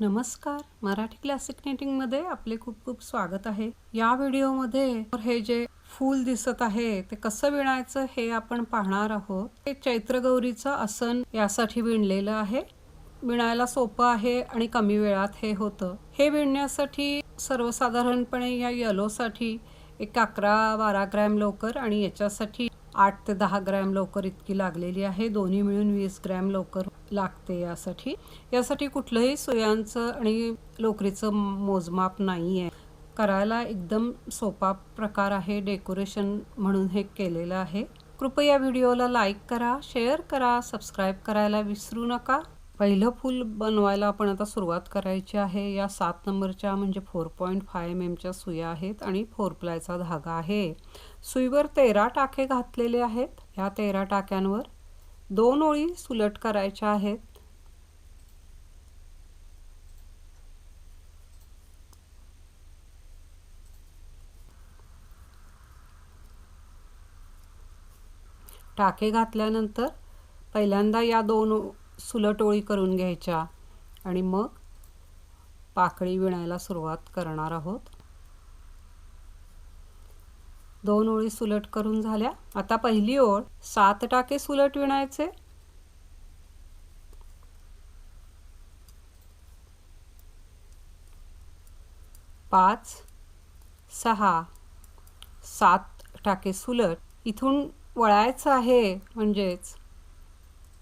नमस्कार. मराठी क्लासिक नेटिंगमध्ये आपले खूप खूप स्वागत आहे. या व्हिडिओमध्ये हे जे फूल दिसत आहे ते कसं विणायचं हे आपण पाहणार आहोत. हे चैत्रगौरीचं आसन यासाठी विणलेलं आहे. विणायला सोपं आहे आणि कमी वेळात हे होतं. हे विणण्यासाठी सर्वसाधारणपणे या येलोसाठी एक अकरा बारा ग्रॅम लोकर आणि याच्यासाठी आठ ते दहा ग्रॅम लोकर इतकी लागलेली आहे. दोन्ही मिळून वीस ग्रॅम लोकर लागते यासाठी. यासाठी कुठलंही सुयांचं आणि लोकरीचं मोजमाप नाही आहे करायला एकदम सोपा प्रकार आहे डेकोरेशन म्हणून हे केलेलं आहे. कृपया व्हिडिओला लाईक करा शेअर करा सबस्क्राईब करायला विसरू नका. पहिलं फूल बनवायला आपण आता सुरुवात करायची आहे. या सात नंबरच्या म्हणजे फोर पॉईंट फाय एम एमच्या सुया आहेत आणि फोर प्लायचा धागा आहे. सुईवर तेरा टाके घातलेले आहेत. ह्या तेरा टाक्यांवर दोन ओळी सुलट करायच्या आहेत. टाके घातल्यानंतर पहिल्यांदा या दोन सुलट ओळी करून घ्यायच्या आणि मग पाकळी विणायला सुरुवात करणार आहोत. दोन ओळी सुलट करून झाल्या. आता पहिली ओळ सात टाके सुलट विणायचे. पाच सहा सात टाके सुलट. इथून वळायचं आहे म्हणजेच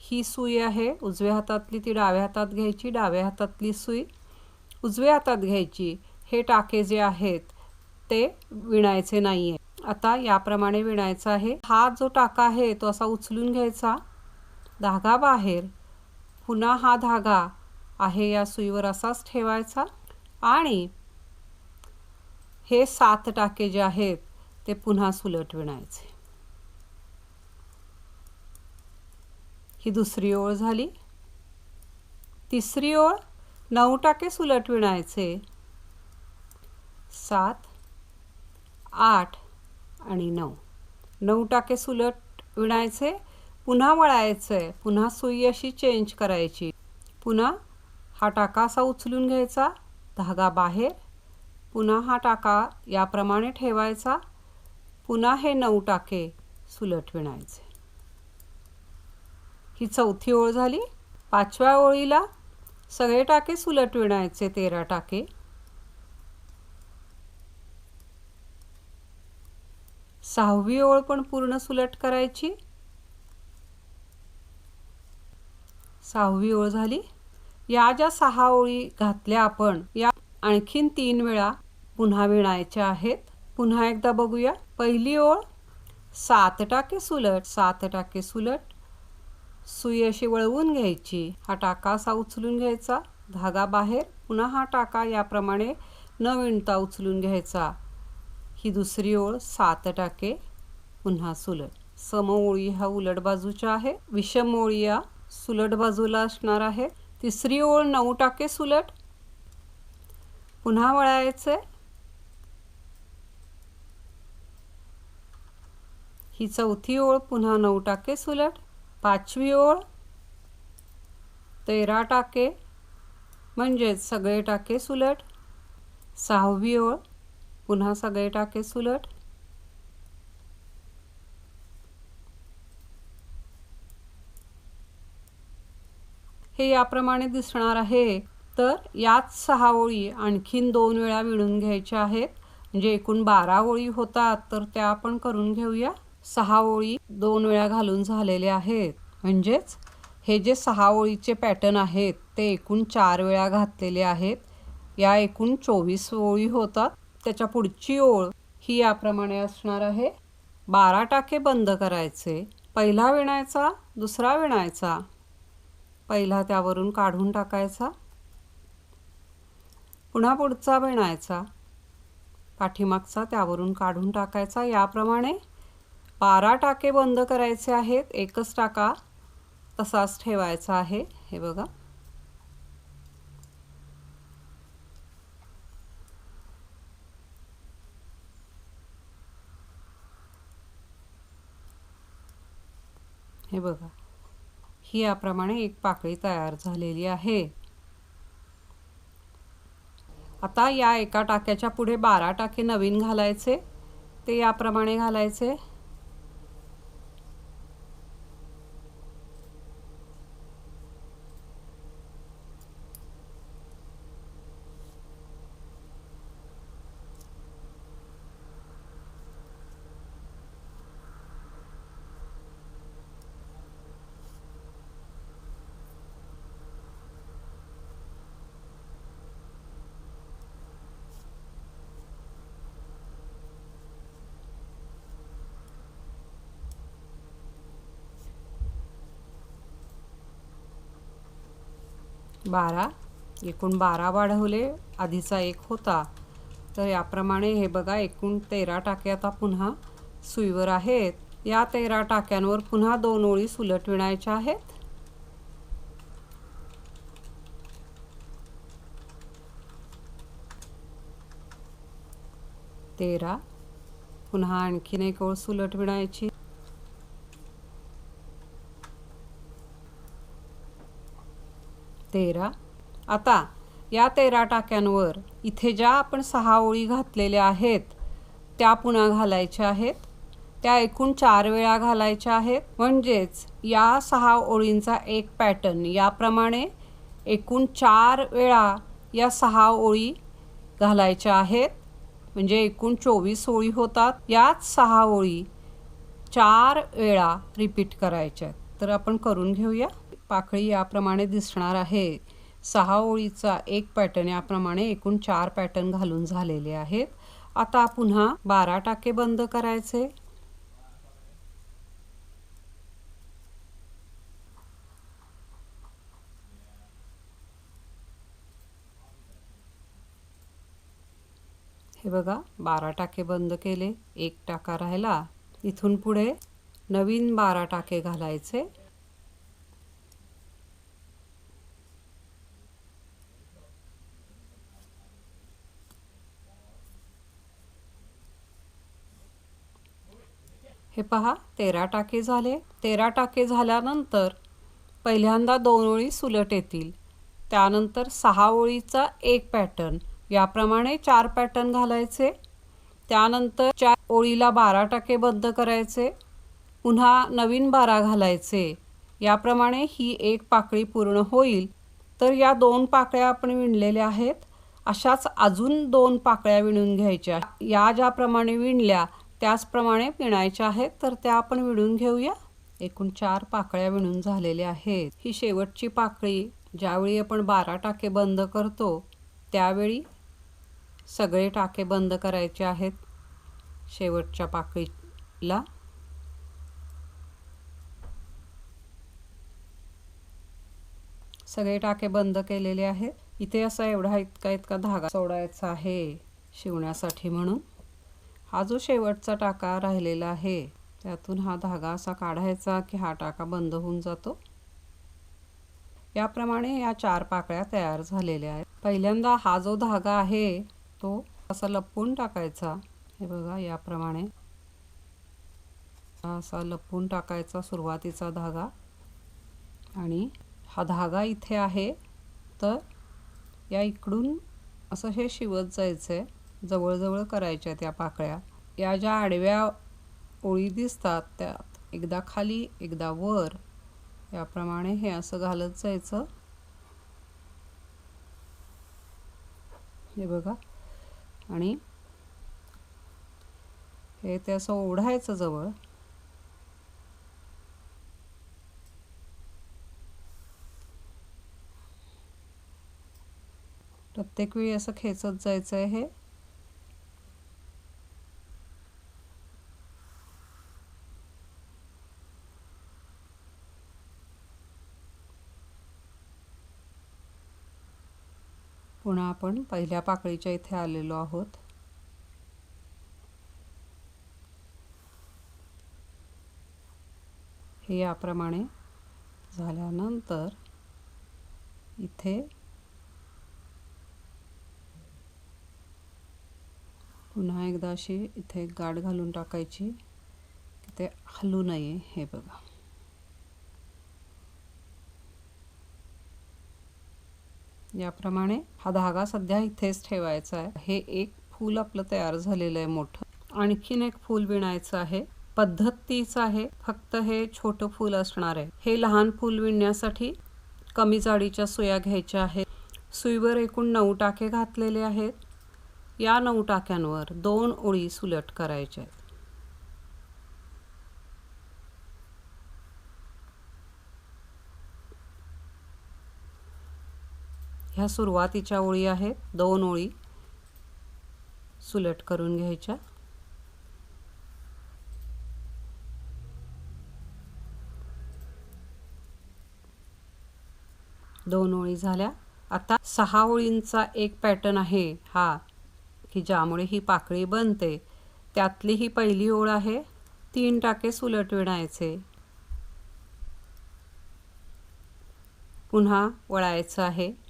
ही सुई आहे. उजव्या हातातली ती डाव्या हातात घ्यायची डाव्या हातातली सुई उजव्या हातात घ्यायची. हे टाके जे आहेत ते विणायचे नाही आहे आता याप्रमाणे विणायचं आहे. हा जो टाका आहे तो असा उचलून घ्यायचा. धागा बाहेर. पुन्हा हा धागा आहे या सुईवर असाच ठेवायचा. आणि हे सात टाके जे आहेत ते पुन्हा सुलट विणायचे. ही दुसरी ओळ झाली. तिसरी ओळ नऊ टाके सुलट विणायचे. सात आठ आणि नऊ. नऊ टाके सुलट विणायचे पुन्हा वळायचं आहे पुन्हा सुई अशी चेंज करायची. पुन्हा हा टाका असा उचलून घ्यायचा धागा बाहेर पुन्हा हा टाका याप्रमाणे ठेवायचा पुन्हा हे नऊ टाके सुलट विणायचे. ही चौथी ओळ झाली. पाचव्या ओळीला सगळे टाके सुलट विणायचे तेरा टाके. सहावी ओळ पण पूर्ण सुलट करायची. सहावी ओळ झाली. या ज्या सहा ओळी घातल्या आपण या आणखीन तीन वेळा पुन्हा विणायच्या आहेत. पुन्हा एकदा बघूया. पहिली ओळ सात टाके सुलट सात टाके सुलट. सुई अशी वळवून घ्यायची. हा टाका असा उचलून घ्यायचा. धागा बाहेर पुन्हा हा टाका याप्रमाणे न विणता उचलून घ्यायचा. ही दुसरी ओळ सात टाके पुन्हा सुलट. सम ओळी ह्या उलट बाजूच्या आहे. विषम ओळी या सुलट बाजूला असणार आहे. तिसरी ओळ नऊ टाके सुलट. पुन्हा वळायचे ही चौथी ओळ पुन्हा नऊ टाके सुलट. पाचवी ओळ तेरा टाके म्हणजेच सगळे टाके सुलट. सहावी ओळ पुन्हा सगळे टाके सुलट. हे याप्रमाणे दिसणार आहे. तर याच सहा ओळी आणखीन दोन वेळा विणून घ्यायच्या आहेत. म्हणजे एकूण बारा ओळी होतात. तर त्या आपण करून घेऊया. सहा ओळी दोन वेळा घालून झालेल्या आहेत. म्हणजेच हे जे सहा ओळीचे पॅटर्न आहेत ते एकूण चार वेळा घातलेले आहेत. या एकूण चोवीस ओळी होतात. त्याच्या पुढची ओळ ही याप्रमाणे असणार आहे. बारा टाके बंद करायचे. पहिला विणायचा दुसरा विणायचा. पहिला त्यावरून काढून टाकायचा. पुन्हा पुढचा विणायचा. पाठीमागचा त्यावरून काढून टाकायचा. याप्रमाणे बारा टाके बंद करायचे आहेत. एकच टाका तसाच ठेवायचा आहे. हे बघा. हे बघा. ही याप्रमाणे एक पाकळी तयार झालेली आहे. आता या एका टाक्याच्या पुढे बारा टाके नवीन घालायचे. ते याप्रमाणे घालायचे. बारा. एकूण बारा वाढवले आधीचा एक होता. तर याप्रमाणे हे बघा एकूण तेरा टाके आता पुन्हा सुईवर आहेत. या तेरा टाक्यांवर पुन्हा दोन ओळी सुलट विणायच्या आहेत. तेरा. पुन्हा आणखीन एक ओळ सुलट विणायची. तेरा. आता या तेरा टाक्यांवर इथे ज्या आपण सहा ओळी घातलेल्या आहेत त्या पुन्हा घालायच्या आहेत. त्या एकूण चार वेळा घालायच्या आहेत. म्हणजेच या सहा ओळींचा एक पॅटर्न. याप्रमाणे एकूण चार वेळा या सहा ओळी घालायच्या आहेत. म्हणजे एकूण चोवीस ओळी होतात. याच सहा ओळी चार वेळा रिपीट करायच्या आहेत. तर आपण करून घेऊया. पाकळी याप्रमाणे दिसणार आहे. सहा ओळीचा एक पॅटर्न याप्रमाणे एकूण चार पॅटर्न घालून झालेले आहेत. आता पुन्हा बारा टाके बंद करायचे. हे बघा बारा टाके बंद केले एक टाका राहिला. इथून पुढे नवीन बारा टाके घालायचे. पहा तेरा टाके झाले. तेरा टाके झाल्यानंतर पहिल्यांदा दोन ओळी सुलट येतील. त्यानंतर सहा ओळीचा एक पॅटर्न. याप्रमाणे चार पॅटर्न घालायचे. त्यानंतर चार ओळीला बारा टाके बंद करायचे. पुन्हा नवीन बारा घालायचे. याप्रमाणे ही एक पाकळी पूर्ण होईल. तर या दोन पाकळ्या आपण विणलेल्या आहेत. अशाच अजून दोन पाकळ्या विणून घ्यायच्या. या ज्याप्रमाणे विणल्या त्याचप्रमाणे पिणायच्या आहेत तर त्या आपण विणून घेऊया. एकूण चार पाकळ्या विणून झालेल्या आहेत. ही शेवटची पाकळी ज्यावेळी आपण बारा टाके बंद करतो त्यावेळी सगळे टाके बंद करायचे आहेत. शेवटच्या पाकळीला. सगळे टाके बंद केलेले आहेत. इथे असा एवढा इतका इतका धागा सोडायचा आहे शिवण्यासाठी म्हणून. हा जो शेवटचा टाका राहिलेला आहे त्यातून हा धागा असा काढायचा की हा टाका बंद होऊन जातो. याप्रमाणे या चार पाकळ्या तयार झालेल्या आहेत. पहिल्यांदा हा जो धागा आहे तो असा लपवून टाकायचा. हे बघा याप्रमाणे असा लपवून टाकायचा सुरुवातीचा धागा. आणि हा धागा इथे आहे तर या इकडून असं हे शिवत जायचं आहे जवळजवळ करायच्या त्या पाकळ्या. या ज्या आडव्या ओळी दिसतात त्यात एकदा खाली एकदा वर. याप्रमाणे हे असं घालत जायचं. हे बघा. आणि हे ते असं ओढायचं जवळ. प्रत्येक वेळी असं खेचत जायचं आहे हे. पुन्हा आपण पहिल्या पाकळीच्या इथे आलेलो आहोत. हे याप्रमाणे झाल्यानंतर इथे पुन्हा एकदा अशी इथे गाठ घालून टाकायची की ते हलू नये हे बघा. याप्रमाणे हा धागा सध्या इथेच ठेवायचा आहे. हे एक फूल आपलं तयार झालेलं आहे मोठं. आणखीन एक फूल विणायचं आहे. पद्धत तीच आहे. फक्त हे छोटं फूल असणार आहे. हे लहान फूल विणण्यासाठी कमी जाडीच्या सुया घ्यायच्या आहेत. सुईवर एकूण नऊ टाके घातलेले आहेत. या नऊ टाक्यांवर दोन ओळी सुलट करायच्या आहेत. ह्या सुरुवातीच्या ओळी आहेत. दोन ओळी सुलट करून घ्यायच्या. दोन ओळी झाल्या. आता सहा ओळींचा एक पॅटर्न आहे हा की ज्यामुळे ही पाकळी बनते. त्यातली ही पहिली ओळ आहे. तीन टाके सुलट विणायचे. पुन्हा वळायचं आहे.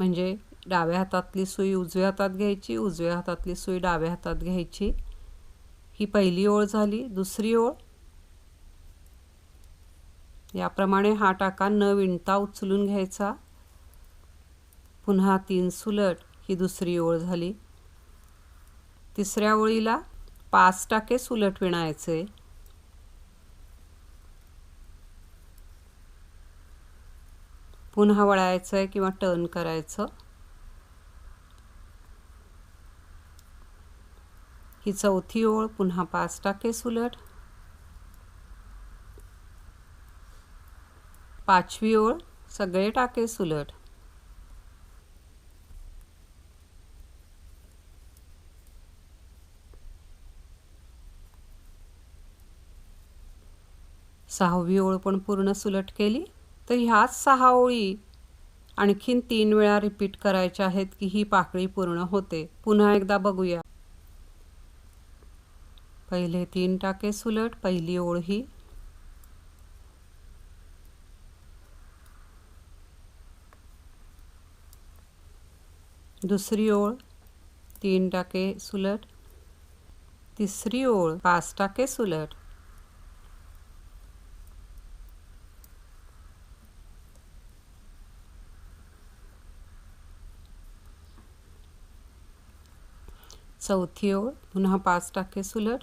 म्हणजे डाव्या हातातली सुई उजव्या हातात घ्यायची उजव्या हातातली सुई डाव्या हातात घ्यायची. ही पहिली ओळ झाली. दुसरी ओळ. याप्रमाणे हा टाका न विणता उचलून घ्यायचा. पुन्हा तीन सुलट ही दुसरी ओळ झाली. तिसऱ्या ओळीला पाच टाके सुलट विणायचे. पुन्हा वळायचं आहे किंवा टर्न करायचं. ही चौथी ओळ पुन्हा पाच टाके सुलट. पाचवी ओळ सगळे टाके सुलट. सहावी ओळ पण पूर्ण सुलट केली. तर ह्याच सहा ओळी आणखीन तीन वेळा रिपीट करायच्या आहेत की ही पाकळी पूर्ण होते. पुन्हा एकदा बघूया. पहिले तीन टाके सुलट पहिली ओळ ही दुसरी ओळ तीन टाके सुलट. तिसरी ओळ पाच टाके सुलट. चौथी ओळ. पुन्हा पाच टाके सुलट.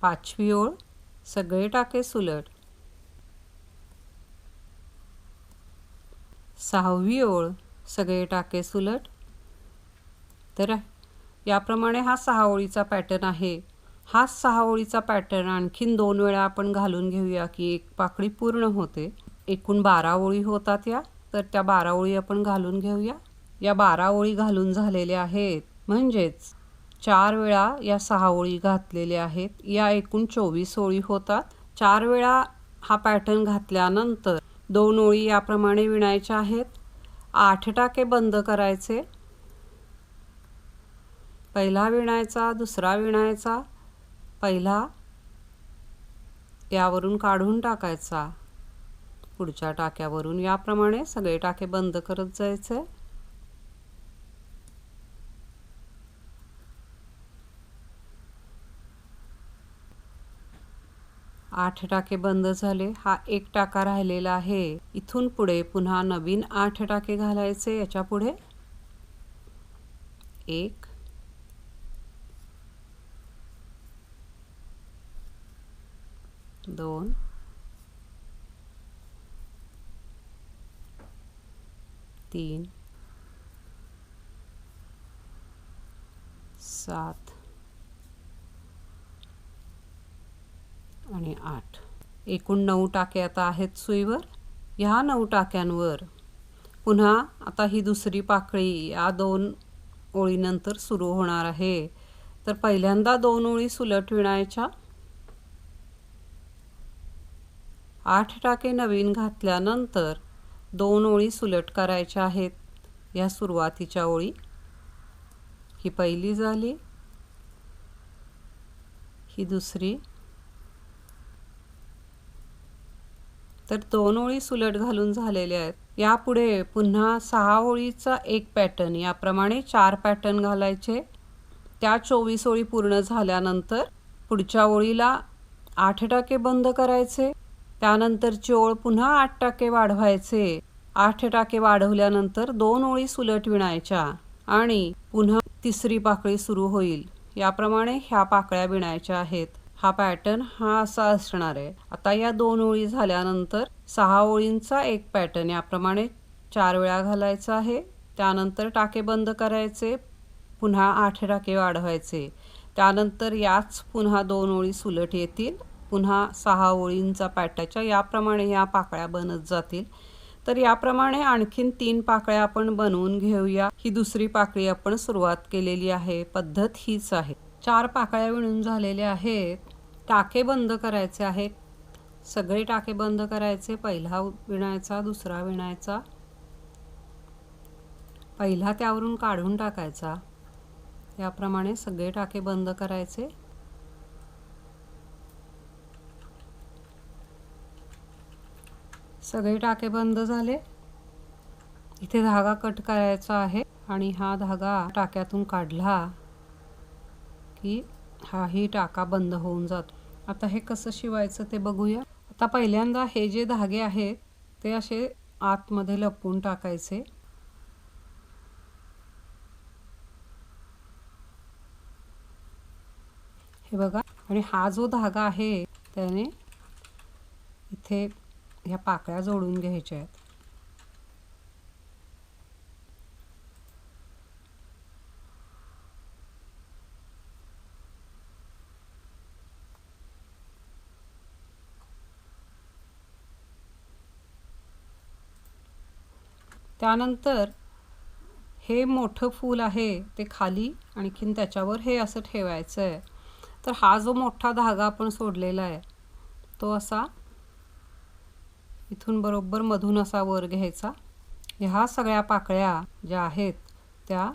पाचवी ओळ. सगळे टाके सुलट. सहावी ओळ. सगळे टाके सुलट. तर याप्रमाणे हा सहा ओळीचा पॅटर्न आहे. हा सहा ओळीचा पॅटर्न आणखीन दोन वेळा आपण घालून घेऊया की एक पाकळी पूर्ण होते. एकूण बारा ओळी होतात या. तर त्या बारा ओळी आपण घालून घेऊया. या बारा ओळी घालून झालेल्या आहेत. म्हणजेच चार वेळा या सहा ओळी घातलेल्या आहेत. या एकूण चोवीस ओळी होतात. चार वेळा हा पॅटर्न घातल्यानंतर दोन ओळी याप्रमाणे विणायच्या आहेत. आठ टाके बंद करायचे. पहिला विणायचा दुसरा विणायचा पहिला यावरून काढून टाकायचा. पुढच्या टाक्यावरून याप्रमाणे सगळे टाके बंद करत जायचे. आठ टाके बंद झाले. हा एक टाका राहिलेला आहे. इथून पुढे पुन्हा नवीन आठ टाके घालायचे याच्यापुढे एक. दोन. तीन. सात. आणि आठ. एकूण नऊ टाके आता आहेत सुईवर. ह्या नऊ टाक्यांवर पुन्हा आता ही दुसरी पाकळी या दोन ओळीनंतर सुरू होणार आहे. तर पहिल्यांदा दोन ओळी सुलट विणायच्या. आठ टाके नवीन घातल्यानंतर दोन ओळी सुलट करायच्या आहेत. या सुरुवातीच्या ओळी. ही पहिली झाली. ही दुसरी. तर दोन ओळी सुलट घालून झालेल्या आहेत. यापुढे पुन्हा सहा ओळीचा एक पॅटर्न याप्रमाणे चार पॅटर्न घालायचे. त्या चोवीस ओळी पूर्ण झाल्यानंतर पुढच्या ओळीला आठ टाके बंद करायचे. त्यानंतरची ओळ पुन्हा आठ टाके वाढवायचे. आठ टाके वाढवल्यानंतर दोन ओळी सुलट विणायच्या आणि पुन्हा तिसरी पाकळी सुरू होईल. याप्रमाणे ह्या पाकळ्या विणायच्या आहेत. हा पॅटर्न हा असा असणार आहे. आता या दोन ओळी झाल्यानंतर सहा ओळींचा एक पॅटर्न याप्रमाणे चार वेळा घालायचा आहे. त्यानंतर टाके बंद करायचे पुन्हा आठ टाके वाढवायचे. त्यानंतर याच पुन्हा दोन ओळी सुलट येतील पुन्हा सहा ओळींचा पॅटाच्या याप्रमाणे या पाकळ्या बनत जातील. तर याप्रमाणे आणखीन तीन पाकळ्या आपण बनवून घेऊया. ही दुसरी पाकळी आपण सुरुवात केलेली आहे. पद्धत हीच आहे. चार पाकळ्या विणून झालेल्या आहेत. टाके बंद करायचे आहेत. सगळे टाके बंद करायचे. पहिला विणायचा दुसरा विणायचा. पहिला त्यावरून काढून टाकायचा. याप्रमाणे सगळे टाके बंद करायचे. सगळे टाके बंद झाले. इथे धागा कट करायचा आहे आणि हा धागा टाक्यातून काढला की हाही टाका बंद होऊन जातो. आता हे कसं शिवायचं ते बघूया. आता पहिल्यांदा हे जे धागे आहेत ते असे आतमध्ये लपवून टाकायचे. हे बघा. आणि हा जो धागा आहे त्याने इथे ह्या पाकळ्या जोडून घ्यायच्या आहेत. त्यानंतर हे मोठं फूल आहे ते खाली आणखीन त्याच्यावर हे असं ठेवायचं आहे तर हा जो मोठा धागा आपण सोडलेला आहे तो असा इथून बरोबर मधून असा वर घ्यायचा. ह्या सगळ्या पाकळ्या ज्या आहेत त्या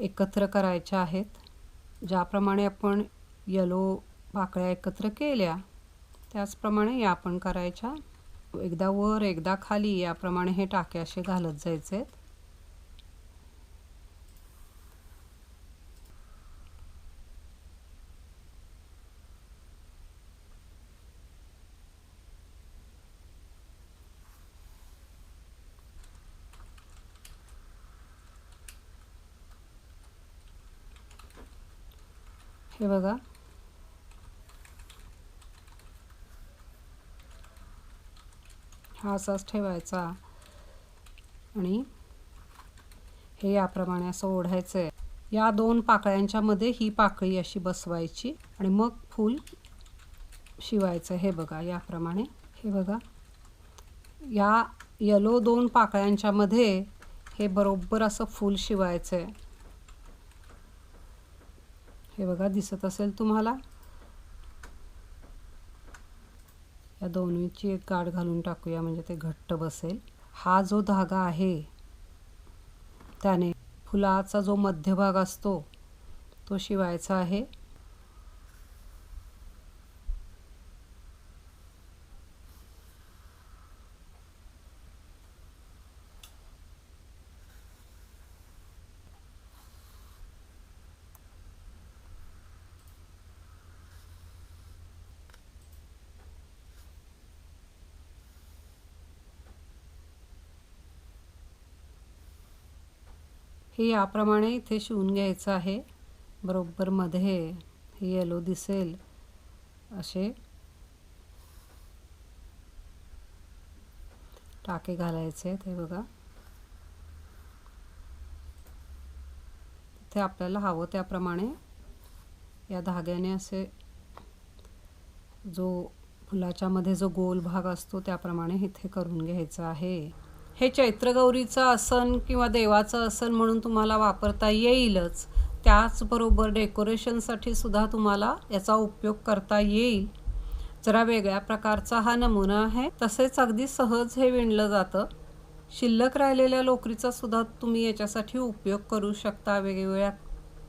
एकत्र करायच्या आहेत. ज्याप्रमाणे आपण यलो पाकळ्या एकत्र केल्या त्याचप्रमाणे या आपण करायच्या. एकदा वर एकदा खाली याप्रमाणे हे टाके असे घालत जायचे हे बघा. हा असाच ठेवायचा. आणि हे याप्रमाणे असं ओढायचं आहे या दोन पाकळ्यांच्या मध्ये ही पाकळी अशी बसवायची आणि मग फूल शिवायचं. हे बघा याप्रमाणे. हे बघा. या यलो दोन पाकळ्यांच्या मध्ये हे बरोबर असं फूल शिवायचं आहे हे बघा दिसत असेल तुम्हाला? या दोन्हीची एक गाठ घालून टाकूया म्हणजे ते घट्ट बसेल. हा जो धागा आहे त्याने फुलाचा जो मध्यभाग असतो तो शिवायचा आहे. हे याप्रमाणे इथे शिवून घ्यायचं आहे. बरोबर मध्ये हे येलो दिसेल. असे. टाके घालायचे ते बघा. इथे आपल्याला हवं त्याप्रमाणे या धाग्याने असे जो फुलाच्यामध्ये जो गोल भाग असतो त्याप्रमाणे इथे करून घ्यायचा आहे. हे चैत्रगौरीचं आसन किंवा देवाचं आसन म्हणून तुम्हाला वापरता येईलच. त्याचबरोबर डेकोरेशनसाठी सुद्धा तुम्हाला याचा उपयोग करता येईल. जरा वेगळ्या प्रकारचा हा नमुना आहे. तसेच अगदी सहज हे विणलं जातं. शिल्लक राहिलेल्या लोकरीचा सुद्धा तुम्ही याच्यासाठी उपयोग करू शकता. वेगवेगळ्या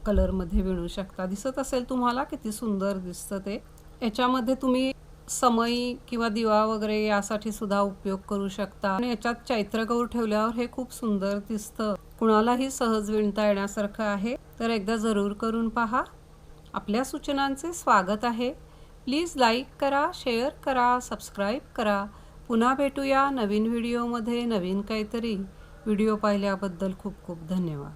कलरमध्ये विणू शकता. दिसत असेल तुम्हाला किती सुंदर दिसतं ते. याच्यामध्ये तुम्ही समयी किंवा दिवा वगैरे यासाठी सुद्धा उपयोग करू शकता. आणि याच्यात चैत्रगौर ठेवल्यावर हे खूप सुंदर दिसतं. कुणालाही सहज विणता येण्यासारखं आहे. तर एकदा जरूर करून पहा. आपल्या सूचनांचे स्वागत आहे. प्लीज लाईक करा शेअर करा सबस्क्राईब करा. पुन्हा भेटूया नवीन व्हिडिओमध्ये नवीन काहीतरी. व्हिडिओ पाहिल्याबद्दल खूप खूप धन्यवाद.